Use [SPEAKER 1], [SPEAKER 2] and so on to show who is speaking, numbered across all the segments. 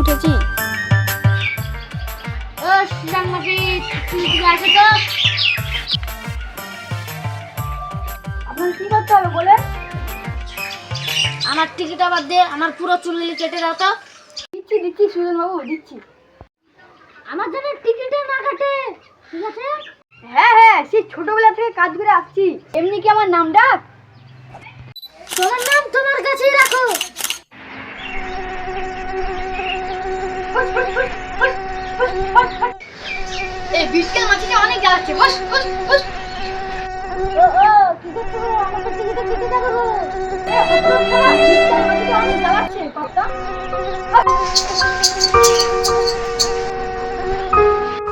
[SPEAKER 1] উঠেছি।
[SPEAKER 2] ও শ্রীরাম মাসি তুমি কি তো?
[SPEAKER 1] আপনার কি করতে হবে বলে
[SPEAKER 2] আমার টিকিট আবার দে আমার পুরো চুলগুলি কেটে দাও তো।
[SPEAKER 1] দিচ্ছি দিচ্ছি সুজন বাবু দিচ্ছি।
[SPEAKER 2] আমার জন্য টিকিটে না কাটে ঠিক আছে?
[SPEAKER 1] হ্যাঁ হ্যাঁ সেই ছোটবেলা থেকে কাজ করে আসছি। এমনি কি আমার নাম ডাক?
[SPEAKER 2] তোমার নাম তোমার কাছেই রাখো।
[SPEAKER 1] এই বিটকেল মাছিটা অনেক জ্বালাচ্ছে বস বস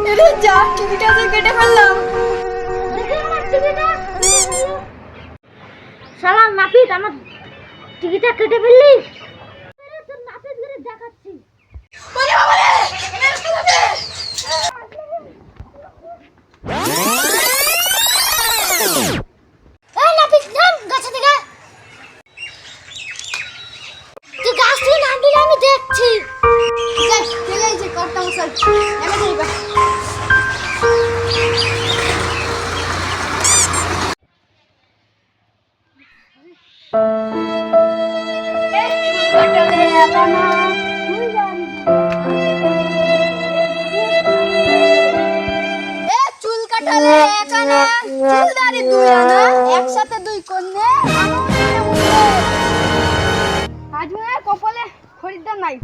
[SPEAKER 2] টিকিটে
[SPEAKER 1] যা টিকিটা তো কেটে ফেললাম।
[SPEAKER 2] শালা নাপিত আমার টিকিটটা কেটে ফেললি? গাছে থেকে। তুই গাছ থেকে নামবি না দেখছি
[SPEAKER 1] কাটালে এখানে চুল দুই আনা একসাথে দুই কন্যে আজ মনে কপালে খরিদ্দার নাই।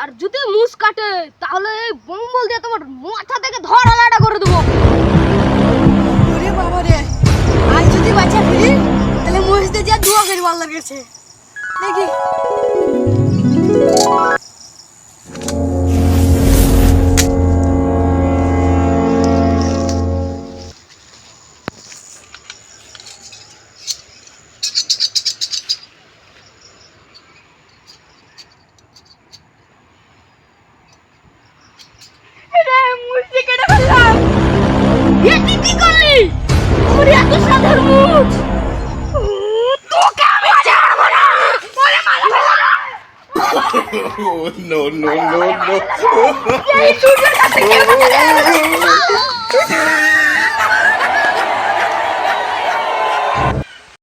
[SPEAKER 1] আরে যদি মুস কাটে তাহলে এই বম্বল দিয়ে তোমার মাথা থেকে ধর আলাদা করে দেবো। লাগেছে দেখি। কি করলি? ওরে এত সাধার মুখ
[SPEAKER 3] Oh, no, no, no, no.
[SPEAKER 1] Yay, sugar kasi! Kaya ko talaga!